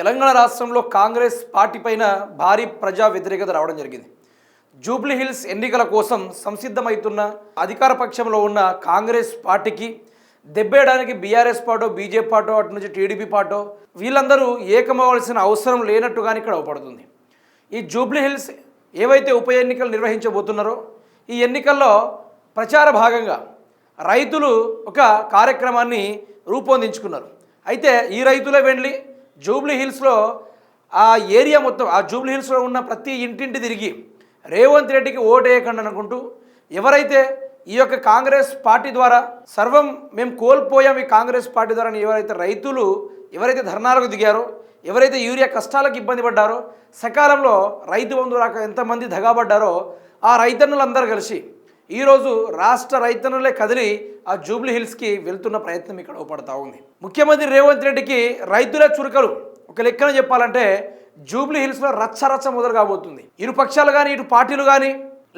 తెలంగాణ రాష్ట్రంలో కాంగ్రెస్ పార్టీ పైన భారీ ప్రజా వ్యతిరేకత రావడం జరిగింది. జూబ్లీ హిల్స్ ఎన్నికల కోసం సంసిద్ధమవుతున్న అధికార పక్షంలో ఉన్న కాంగ్రెస్ పార్టీకి దెబ్బేయడానికి బీఆర్ఎస్ పార్టో బీజేపీ పార్టో అటు నుంచి టీడీపీ పార్టో వీళ్ళందరూ ఏకమవలసిన అవసరం లేనట్టుగానే ఇక్కడ అవపడుతుంది. ఈ జూబ్లీ హిల్స్ ఏవైతే ఉప ఎన్నికలు నిర్వహించబోతున్నారో ఈ ఎన్నికల్లో ప్రచార భాగంగా రైతులు ఒక కార్యక్రమాన్ని రూపొందించుకున్నారు. అయితే ఈ రైతులే వెళ్ళి జూబ్లీ హిల్స్లో ఆ ఏరియా మొత్తం ఆ జూబ్లీ హిల్స్లో ఉన్న ప్రతి ఇంటింటి తిరిగి రేవంత్ రెడ్డికి ఓటేయకండి అనుకుంటూ ఎవరైతే ఈ యొక్క కాంగ్రెస్ పార్టీ ద్వారా సర్వం మేము కోల్పోయాం ఈ కాంగ్రెస్ పార్టీ ద్వారా ఎవరైతే రైతులు ఎవరైతే ధర్నాలకు దిగారో ఎవరైతే యూరియా కష్టాలకు ఇబ్బంది పడ్డారో సకాలంలో రైతు బంధు రాక ఎంతమంది దగాబడ్డారో ఆ రైతన్నులందరూ కలిసి ఈరోజు రాష్ట్ర రైతన్నులే కదిలి ఆ జూబ్లీ హిల్స్కి వెళ్తున్న ప్రయత్నం ఇక్కడ పడతా ఉంది. ముఖ్యమంత్రి రేవంత్ రెడ్డికి రైతులే చురుకలు ఒక లెక్కన చెప్పాలంటే జూబ్లీ హిల్స్లో రచ్చ రచ్చ మొదలు కాబోతుంది. ఇరు పక్షాలు కానీ ఇటు పార్టీలు కానీ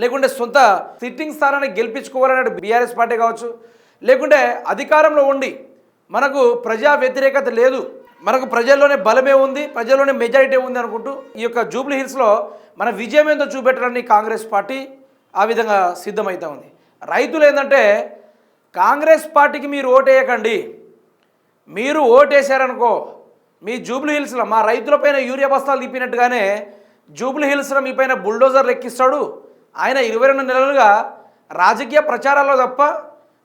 లేకుంటే సొంత సిట్టింగ్ స్థానాన్ని గెలిపించుకోవాలనే బీఆర్ఎస్ పార్టీ కావచ్చు లేకుంటే అధికారంలో ఉండి మనకు ప్రజా వ్యతిరేకత లేదు మనకు ప్రజల్లోనే బలమే ఉంది ప్రజల్లోనే మెజారిటీ ఉంది అనుకుంటూ ఈ యొక్క జూబ్లీ హిల్స్లో మన విజయం ఏందో చూపెట్టడానికి కాంగ్రెస్ పార్టీ ఆ విధంగా సిద్ధమవుతూ ఉంది. రైతులు ఏంటంటే కాంగ్రెస్ పార్టీకి మీరు ఓటేయకండి. మీరు ఓటేశారనుకో మీ జూబ్లీ హిల్స్లో మా రైతులపైన యూరియా బస్తాలు తిప్పినట్టుగానే జూబ్లీ హిల్స్లో మీ పైన బుల్డోజర్లు ఎక్కిస్తాడు. ఆయన ఇరవై రెండు నెలలుగా రాజకీయ ప్రచారాల్లో తప్ప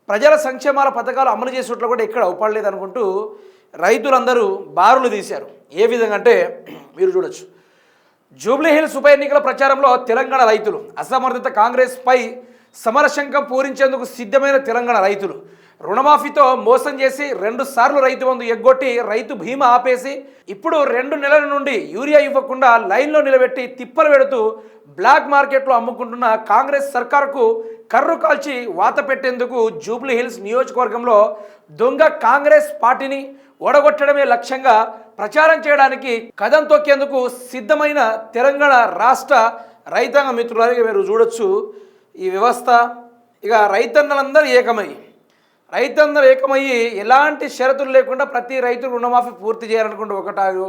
ప్రజల సంక్షేమాల పథకాలు అమలు చేసేట్లో కూడా ఎక్కడ అవపడలేదు అనుకుంటూ రైతులందరూ బారులు తీశారు. ఏ విధంగా అంటే మీరు చూడొచ్చు. జూబ్లీహిల్స్ ఉప ఎన్నికల ప్రచారంలో తెలంగాణ రైతులు అసమర్థిత కాంగ్రెస్పై సమరశంకం పూరించేందుకు సిద్ధమైన తెలంగాణ రైతులు. రుణమాఫీతో మోసం చేసి రెండు సార్లు రైతు బంధు ఎగ్గొట్టి రైతు బీమా ఆపేసి ఇప్పుడు రెండు నెలల నుండి యూరియా ఇవ్వకుండా లైన్లో నిలబెట్టి తిప్పలు పెడుతూ బ్లాక్ మార్కెట్లో అమ్ముకుంటున్న కాంగ్రెస్ సర్కారుకు కర్రు కాల్చి వాత పెట్టేందుకు జూబ్లీహిల్స్ నియోజకవర్గంలో దొంగ కాంగ్రెస్ పార్టీని ఓడగొట్టడమే లక్ష్యంగా ప్రచారం చేయడానికి కదం తొక్కేందుకు సిద్ధమైన తెలంగాణ రాష్ట్ర రైతాంగ మిత్రులని మీరు చూడొచ్చు ఈ వ్యవస్థ. ఇక రైతన్నలందరూ ఏకమై రైతందరూ ఏకమయ్యి ఎలాంటి షరతులు లేకుండా ప్రతి రైతు రుణమాఫీ పూర్తి చేయాలనుకుంటే ఒకటారు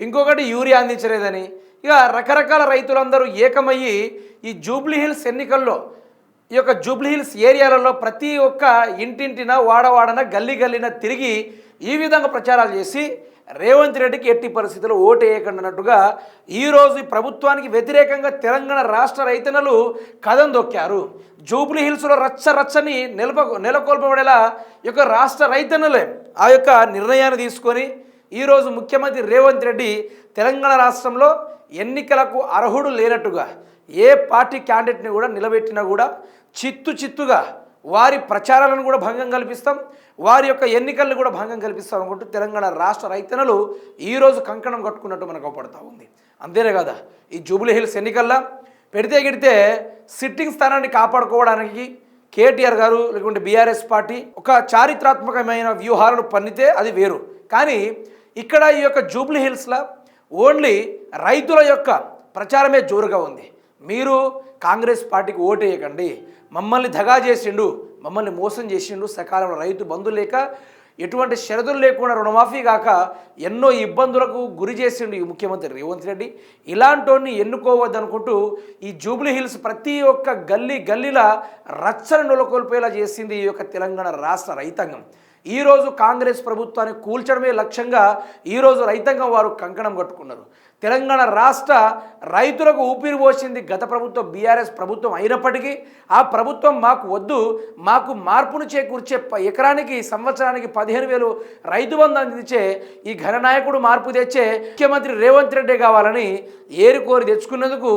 ఇంకొకటి యూరియా అందించలేదని. ఇక రకరకాల రైతులందరూ ఏకమయ్యి ఈ జూబ్లీ హిల్స్ ఎన్నికల్లో ఈ యొక్క జూబ్లీ హిల్స్ ఏరియాలలో ప్రతి ఒక్క ఇంటింటిన వాడవాడన గల్లీ గల్లీన తిరిగి ఈ విధంగా ప్రచారాలు చేసి రేవంత్ రెడ్డికి ఎట్టి పరిస్థితుల్లో ఓటు వేయకండి అన్నట్టుగా ఈరోజు ప్రభుత్వానికి వ్యతిరేకంగా తెలంగాణ రాష్ట్ర రైతన్నలు కథం దొక్కారు. జూబ్లీ హిల్స్లో రచ్చ రచ్చని నిలప నెలకొల్పబడేలా యొక్క రాష్ట్ర రైతన్నలే ఆ యొక్క నిర్ణయాన్ని తీసుకొని ఈరోజు ముఖ్యమంత్రి రేవంత్ రెడ్డి తెలంగాణ రాష్ట్రంలో ఎన్నికలకు అర్హుడు లేనట్టుగా ఏ పార్టీ క్యాండిడేట్ని కూడా నిలబెట్టినా కూడా చిత్తు చిత్తుగా వారి ప్రచారాలను కూడా భంగం కల్పిస్తాం. వారి యొక్క ఎన్నికలను కూడా భంగం కల్పిస్తాం అనుకుంటూ తెలంగాణ రాష్ట్ర రైతన్నలు ఈరోజు కంకణం కట్టుకున్నట్టు మనకు అవపడతా ఉంది. అంతేనే కదా? ఈ జూబ్లీ హిల్స్ ఎన్నికల్లో పెడితే గిడితే సిట్టింగ్ స్థానాన్ని కాపాడుకోవడానికి కేటీఆర్ గారు లేకుంటే బీఆర్ఎస్ పార్టీ ఒక చారిత్రాత్మకమైన వ్యూహాలను పన్నితే అది వేరు. కానీ ఇక్కడ ఈ యొక్క జూబ్లీ హిల్స్లో ఓన్లీ రైతుల యొక్క ప్రచారమే జోరుగా ఉంది. మీరు కాంగ్రెస్ పార్టీకి ఓటు వేయకండి. మమ్మల్ని దగా చేసిండు మమ్మల్ని మోసం చేసిండు సకాలంలో రైతు బంధు లేక ఎటువంటి షరతులు లేకుండా రుణమాఫీ కాక ఎన్నో ఇబ్బందులకు గురి చేసిండు ఈ ముఖ్యమంత్రి రేవంత్ రెడ్డి. ఇలాంటోని ఎన్నుకోవద్దనుకుంటూ ఈ జూబ్లీ హిల్స్ ప్రతి ఒక్క గల్లీ గల్లీలా రచ్చన నెలకొల్పేలా చేసింది ఈ యొక్క తెలంగాణ రాష్ట్ర రైతాంగం. ఈరోజు కాంగ్రెస్ ప్రభుత్వాన్ని కూల్చడమే లక్ష్యంగా ఈరోజు రైతాంగం వారు కంకణం కట్టుకున్నారు. తెలంగాణ రాష్ట్ర రైతులకు ఊపిరి పోసింది గత ప్రభుత్వం బీఆర్ఎస్ ప్రభుత్వం అయినప్పటికీ ఆ ప్రభుత్వం మాకు వద్దు మాకు మార్పును చేకూర్చే ప- ఎకరానికి సంవత్సరానికి పదిహేను వేలు రైతు బంధు అందించే ఈ ఘననాయకుడు మార్పు తెచ్చే ముఖ్యమంత్రి రేవంత్ రెడ్డి కావాలని ఏరుకోరి తెచ్చుకున్నందుకు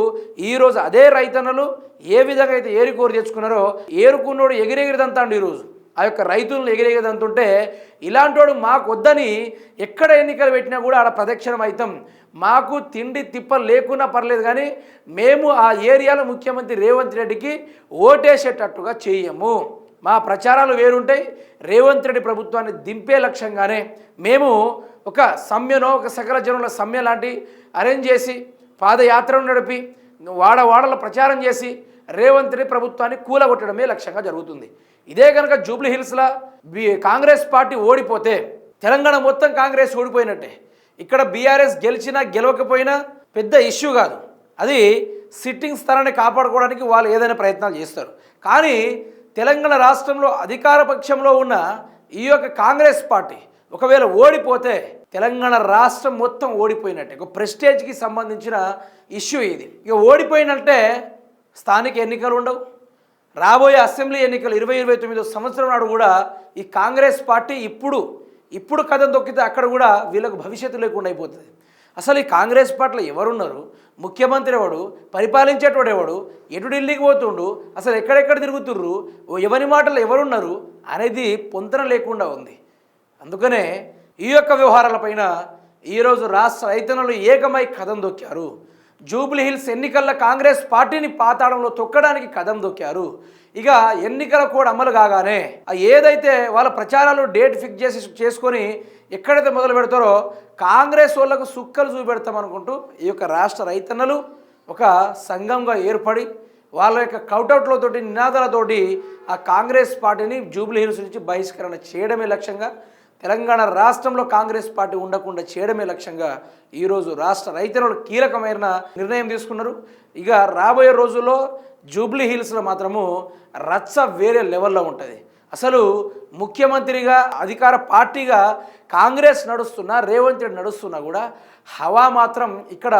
ఈరోజు అదే రైతన్నలు ఏ విధంగా అయితే ఏరుకోరి తెచ్చుకున్నారో ఏరుకున్నోడు ఎగిరెగిరిదంతాడు ఈరోజు ఆ యొక్క రైతులను ఎగిరేగదంతుంటే ఇలాంటోడు మాకు వద్దని ఎక్కడ ఎన్నికలు పెట్టినా కూడా ఆడ ప్రదక్షిణం అవుతాం మాకు తిండి తిప్ప లేకున్నా పర్లేదు కానీ మేము ఆ ఏరియాలో ముఖ్యమంత్రి రేవంత్ రెడ్డికి ఓటేసేటట్టుగా చేయము మా ప్రచారాలు వేరుంటాయి. రేవంత్ రెడ్డి ప్రభుత్వాన్ని దింపే లక్ష్యంగానే మేము ఒక సమ్మెనో ఒక సకల జనుల సమ్మె లాంటి అరేంజ్ చేసి పాదయాత్రను నడిపి వాడ వాడల ప్రచారం చేసి రేవంత్ రెడ్డి ప్రభుత్వాన్ని కూలగొట్టడమే లక్ష్యంగా జరుగుతుంది. ఇదే కనుక జూబ్లీ హిల్స్లో కాంగ్రెస్ పార్టీ ఓడిపోతే తెలంగాణ మొత్తం కాంగ్రెస్ ఓడిపోయినట్టే. ఇక్కడ బీఆర్ఎస్ గెలిచినా గెలవకపోయినా పెద్ద ఇష్యూ కాదు. అది సిట్టింగ్ స్థానాన్ని కాపాడుకోవడానికి వాళ్ళు ఏదైనా ప్రయత్నాలు చేస్తారు. కానీ తెలంగాణ రాష్ట్రంలో అధికార పక్షంలో ఉన్న ఈ యొక్క కాంగ్రెస్ పార్టీ ఒకవేళ ఓడిపోతే తెలంగాణ రాష్ట్రం మొత్తం ఓడిపోయినట్టే. ఒక ప్రెస్టేజ్కి సంబంధించిన ఇష్యూ ఇది. ఇక ఓడిపోయినట్టే స్థానిక ఎన్నికలు ఉండవు. రాబోయే అసెంబ్లీ ఎన్నికలు ఇరవై ఇరవై తొమ్మిదో సంవత్సరం నాడు కూడా ఈ కాంగ్రెస్ పార్టీ ఇప్పుడు ఇప్పుడు కథం తొక్కితే అక్కడ కూడా వీళ్ళకు భవిష్యత్తు లేకుండా అయిపోతుంది. అసలు ఈ కాంగ్రెస్ పార్టీలో ఎవరున్నారు? ముఖ్యమంత్రి ఎవడు? పరిపాలించేటోడు ఎవడు? ఎటు ఢిల్లీకి పోతుండు? అసలు ఎక్కడెక్కడ తిరుగుతుర్రు? ఓ ఎవరి మాటలు ఎవరున్నారు? అనేది పొంతన లేకుండా ఉంది. అందుకనే ఈ యొక్క వ్యవహారాలపైన ఈరోజు రాష్ట్ర రైతన్నలు ఏకమై కథం దొక్కారు. జూబ్లీ హిల్స్ ఎన్నికల్లో కాంగ్రెస్ పార్టీని పాతాడంలో తొక్కడానికి కథం దొక్కారు. ఇక ఎన్నికల కూడా అమలు కాగానే ఏదైతే వాళ్ళ ప్రచారాలు డేట్ ఫిక్స్ చేసి చేసుకొని ఎక్కడైతే మొదలు పెడతారో కాంగ్రెస్ వాళ్ళకు సుక్కలు చూపెడతామనుకుంటూ ఈ యొక్క రాష్ట్ర రైతన్నలు ఒక సంఘంగా ఏర్పడి వాళ్ళ యొక్క కౌటౌట్లతోటి నినాదాలతోటి ఆ కాంగ్రెస్ పార్టీని జూబ్లీ హిల్స్ నుంచి బహిష్కరణ చేయడమే లక్ష్యంగా తెలంగాణ రాష్ట్రంలో కాంగ్రెస్ పార్టీ ఉండకుండా చేయడమే లక్ష్యంగా ఈరోజు రాష్ట్ర రైతులు కీలకమైన నిర్ణయం తీసుకున్నారు. ఇక రాబోయే రోజుల్లో జూబ్లీ హిల్స్లో మాత్రము రచ్చ వేరే లెవెల్లో ఉంటుంది. అసలు ముఖ్యమంత్రిగా అధికార పార్టీగా కాంగ్రెస్ నడుస్తున్నా రేవంత్ రెడ్డి నడుస్తున్నా కూడా హవా మాత్రం ఇక్కడ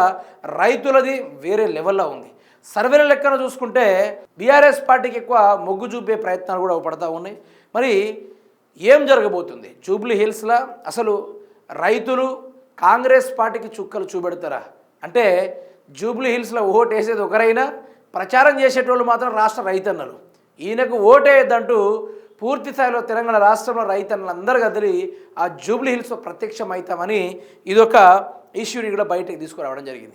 రైతులది వేరే లెవెల్లో ఉంది. సర్వేల లెక్కన చూసుకుంటే బీఆర్ఎస్ పార్టీకి ఎక్కువ మొగ్గు చూపే ప్రయత్నాలు కూడా పడతా ఉన్నాయి. మరి ఏం జరగబోతుంది? జూబ్లీ హిల్స్లో అసలు రైతులు కాంగ్రెస్ పార్టీకి చుక్కలు చూపెడతారా? అంటే జూబ్లీ హిల్స్లో ఓటు వేసేది ఒకరైనా ప్రచారం చేసేటోళ్ళు మాత్రం రాష్ట్ర రైతన్నలు. ఈయనకు ఓటేయద్దంటూ పూర్తి స్థాయిలో తెలంగాణ రాష్ట్రంలో రైతన్నలు అందరు కదిలి ఆ జూబ్లీ హిల్స్లో ప్రత్యక్షం అవుతామని ఇదొక ఇష్యూని కూడా బయటకు తీసుకురావడం జరిగింది.